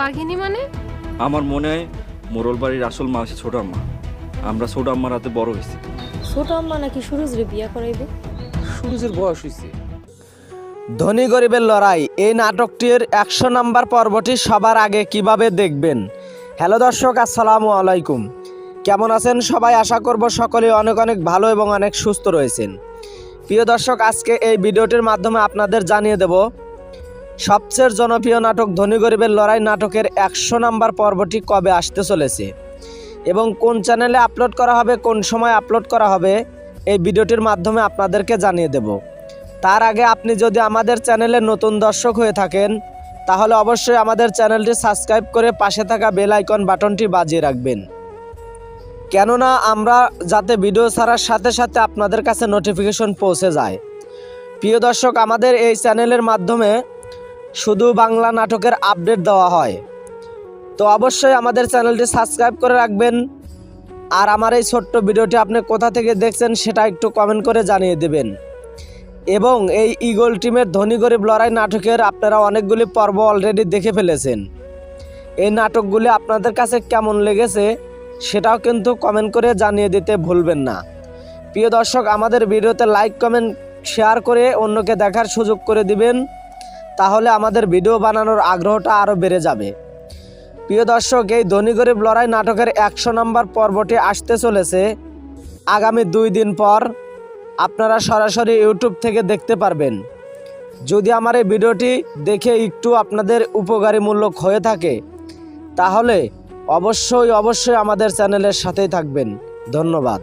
বাঘিনী মানে? আমার মনে হয় মোরল বাড়ির আসল মা আছে ছোট আম্মা। আমরা ছোট আম্মার হাতে বড় হয়েছি। ছোট আম্মা নাকি সুরজরে বিয়া করাইবে? সুরজের বয়স হয়েছে ধনী গরিবের লড়াই এই নাটকটির একশো নাম্বার পর্বটি সবার আগে কীভাবে দেখবেন? হ্যালো দর্শক আসসালামু আলাইকুম। কেমন আছেন সবাই? আশা করব সকলে অনেক অনেক ভালো এবং অনেক সুস্থ রয়েছেন। প্রিয় দর্শক আজকে এই ভিডিওটির মাধ্যমে আপনাদের জানিয়ে দেব সবচেয়ে জনপ্রিয় নাটক ধনী গরিবের লড়াই নাটকের একশো নাম্বার পর্বটি কবে আসতে চলেছে? এবং কোন চ্যানেলে আপলোড করা হবে, কোন সময় আপলোড করা হবে, এই ভিডিওটির মাধ্যমে আপনাদেরকে জানিয়ে দেব। তার আগে আপনি যদি আমাদের চ্যানেলে নতুন দর্শক হয়ে থাকেন, তাহলে অবশ্যই আমাদের চ্যানেলটি সাবস্ক্রাইব করে পাশে থাকা বেল আইকন বাটনটি বাজিয়ে রাখবেন। কেননা আমরা যাতে ভিডিও ছাড়ার সাথে সাথে আপনাদের কাছে নোটিফিকেশন পৌঁছে যায়। প্রিয় দর্শক, আমাদের এই চ্যানেলের মাধ্যমে শুধু বাংলা নাটকের আপডেট দেওয়া হয়। তো অবশ্যই আমাদের চ্যানেলটি সাবস্ক্রাইব করে রাখবেন। আর আমার এই ছোট্ট ভিডিওটি আপনি কোথা থেকে দেখছেন সেটা একটু কমেন্ট করে জানিয়ে দেবেন। এবং এই ইগল টিমের ধনী গরিব লড়াই নাটকের আপনারা অনেকগুলি পর্ব অলরেডি দেখে ফেলেছেন। এই নাটকগুলি আপনাদের কাছে কেমন লেগেছে সেটাও কিন্তু কমেন্ট করে জানিয়ে দিতে ভুলবেন না। প্রিয় দর্শক, আমাদের ভিডিওতে লাইক কমেন্ট শেয়ার করে অন্যকে দেখার সুযোগ করে দিবেন। তাহলে আমাদের ভিডিও বানানোর আগ্রহটা আরও বেড়ে যাবে। প্রিয় দর্শক, এই ধনী গরিব লড়াই নাটকের একশো নম্বর পর্বটি আসতে চলেছে। আগামী দুই দিন পর আপনারা সরাসরি ইউটিউব থেকে দেখতে পারবেন। যদি আমার এই ভিডিওটি দেখে একটু আপনাদের উপকারীমূলক হয়ে থাকে, তাহলে অবশ্যই অবশ্যই আমাদের চ্যানেলের সাথেই থাকবেন। ধন্যবাদ।